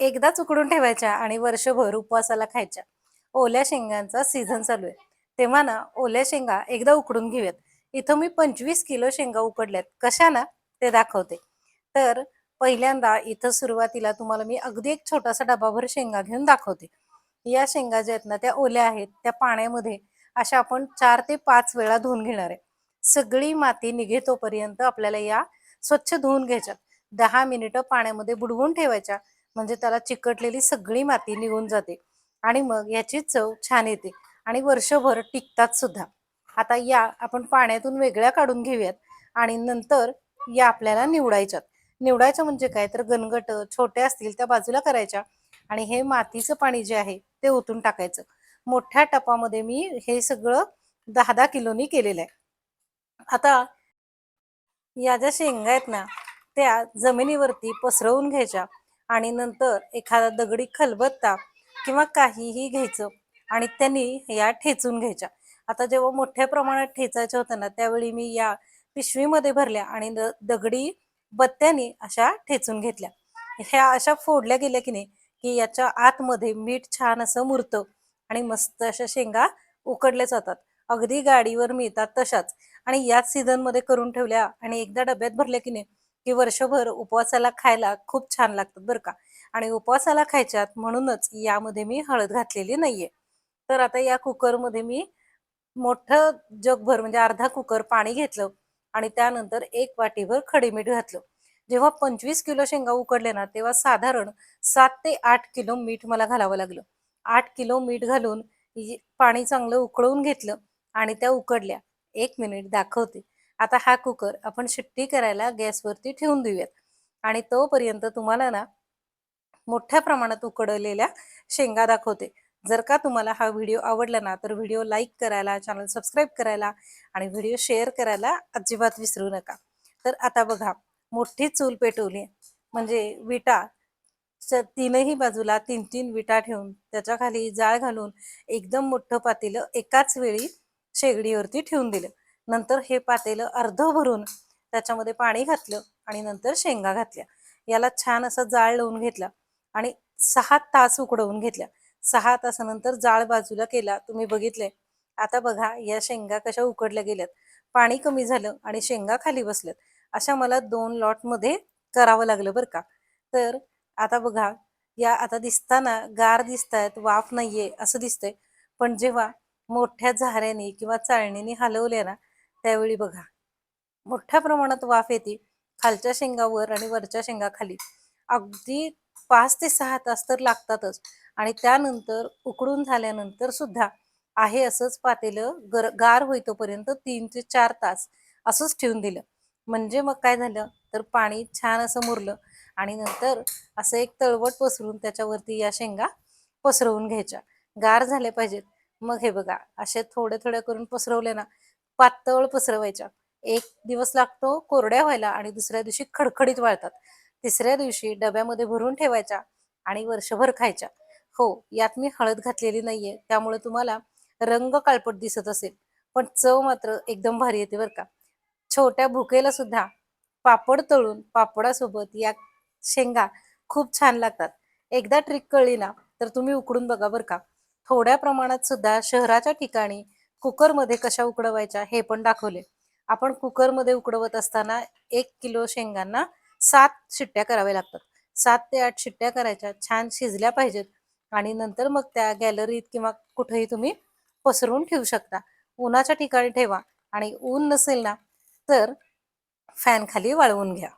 एकदाच उकडून ठेवायच्या आणि वर्षभर उपवासाला खायच्या. ओल्या शेंगांचा सीझन चालू आहे. तेव्हा ना ओल्या शेंगा एकदा उकडून घेऊयात. इथं मी पंचवीस किलो शेंगा उकडल्यात. कशा ना ते दाखवते. तर पहिल्यांदा इथं सुरुवातीला तुम्हाला मी अगदी एक छोटासा डबाभर शेंगा घेऊन दाखवते. या शेंगा ज्या आहेत ना त्या ओल्या आहेत. त्या पाण्यामध्ये अशा आपण चार ते पाच वेळा धुवून घेणार आहे. सगळी माती निघेतोपर्यंत आपल्याला या स्वच्छ धुवून घ्यायच्या दहा मिनिटं पाण्यामध्ये बुडवून ठेवायच्या. म्हणजे त्याला चिकटलेली सगळी माती निघून जाते. आणि मग याची चव छान येते. आणि वर्षभर टिकतात सुद्धा. आता या आपण पाण्यातून वेगळ्या काढून घेऊयात. आणि नंतर या आपल्याला निवडायच्यात. निवडायचं म्हणजे काय? तर गणगट छोट्या असतील त्या बाजूला करायच्या. आणि हे मातीचं पाणी जे आहे ते ओतून टाकायचं. मोठ्या टपामध्ये मी हे सगळं दहा दहा किलोनी केलेलं आहे. आता या ज्या शेंगा आहेत ना त्या जमिनीवरती पसरवून घ्यायच्या. आणि नंतर एखादा दगडी खलबत्ता किंवा काहीही घ्यायचं आणि त्यांनी या ठेचून घ्यायच्या. आता जेव्हा मोठ्या प्रमाणात ठेचायच्या होत्या ना त्यावेळी मी या पिशवीमध्ये भरल्या आणि द- दगडी बत्त्याने अशा ठेचून घेतल्या. ह्या अशा फोडल्या गेल्या की नाही की याच्या आतमध्ये मीठ छान असं मुरतं आणि मस्त अशा शेंगा उकडल्या जातात. अगदी गाडीवर मिळतात तशाच. आणि याच सीझनमध्ये करून ठेवल्या आणि एकदा डब्यात भरल्या की नाही की वर्षभर उपवासाला खायला खूप छान लागतात बरं का. आणि उपवासाला खायच्यात म्हणूनच यामध्ये मी हळद घातलेली नाहीये. तर आता या कुकरमध्ये मी मोठं जगभर म्हणजे अर्धा कुकर पाणी घेतलं आणि त्यानंतर एक वाटीभर खडीमीठ घातलं. जेव्हा पंचवीस किलो शेंगा उकडले ना तेव्हा साधारण सात ते आठ किलो मीठ मला घालावं लागलं. आठ किलो मीठ घालून पाणी चांगलं उकळून घेतलं आणि त्या उकडल्या. एक मिनिट दाखवते. आता हा कुकर आपण शिट्टी करायला गॅसवरती ठेवून देऊयात. आणि तोपर्यंत तुम्हाला ना मोठ्या प्रमाणात उकडलेल्या शेंगा दाखवते. जर का तुम्हाला हा व्हिडिओ आवडला ना तर व्हिडिओ लाईक करायला चॅनल सबस्क्राईब करायला आणि व्हिडिओ शेअर करायला अजिबात विसरू नका. तर आता बघा मोठी चूल पेटवली म्हणजे विटा तीनही बाजूला तीन तीन विटा ठेवून त्याच्याखाली जाळ घालून एकदम मोठं पातेलं एकाच वेळी शेगडीवरती ठेवून दिलं. नंतर हे पातेलं अर्ध भरून त्याच्यामध्ये पाणी घातलं आणि नंतर शेंगा घातल्या. याला छान असा जाळ लावून घेतला आणि सहा तास उकडवून घेतल्या. सहा तासानंतर जाळ बाजूला केला. तुम्ही बघितले आता बघा या शेंगा कशा उकडल्या गेल्यात. पाणी कमी झालं आणि शेंगा खाली बसल्यात. अशा मला दोन लॉटमध्ये करावं लागलं बरं का. तर आता बघा या आता दिसताना गार दिसतायत वाफ नाहीये असं दिसतंय. पण जेव्हा मोठ्या झाऱ्याने किंवा चाळणीने हलवल्या ना त्यावेळी बघा. मोठ्या प्रमाणात वाफ येते खालच्या शेंगावर आणि वरच्या शेंगा खाली अगदी पाच ते सहा तास तर लागतातच आणि त्यानंतर उकडून झाल्यानंतर सुद्धा आहे असंच पातेलं गर गार होईतोपर्यंत तीन ते चार तास असंच ठेवून दिलं. म्हणजे मग काय झालं? तर पाणी छान असं मुरलं आणि नंतर असं एक तळवट पसरून त्याच्यावरती या शेंगा पसरवून घ्यायच्या. गार झाल्या पाहिजेत. मग हे बघा असे थोडे थोड्या करून पसरवले ना पातळ पसरवायच्या. एक दिवस लागतो कोरड्या व्हायला आणि दुसऱ्या दिवशी खडखडीत वाळतात. तिसऱ्या दिवशी डब्यामध्ये भरून ठेवायच्या आणि वर्षभर खायच्या. हो यात मी हळद घातलेली नाहीये त्यामुळे तुम्हाला रंग काळपट दिसत असेल पण चव मात्र एकदम भारी येते बरं का. छोट्या भुकेला सुद्धा पापड तळून पापडासोबत या शेंगा खूप छान लागतात. एकदा ट्रिक कळली ना तर तुम्ही उकडून बघा बरं का. थोड्या प्रमाणात सुद्धा शहराच्या ठिकाणी कुकरमध्ये कशा उकडवायच्या हे पण दाखवले. आपण कुकरमध्ये उकडवत असताना एक किलो शेंगांना सात शिट्ट्या कराव्या लागतात. सात ते आठ शिट्ट्या करायच्या छान शिजल्या पाहिजेत आणि नंतर मग त्या गॅलरीत किंवा कुठेही तुम्ही पसरून ठेवू शकता. उन्हाच्या ठिकाणी ठेवा आणि ऊन नसेल ना तर फॅन खाली वाळवून घ्या.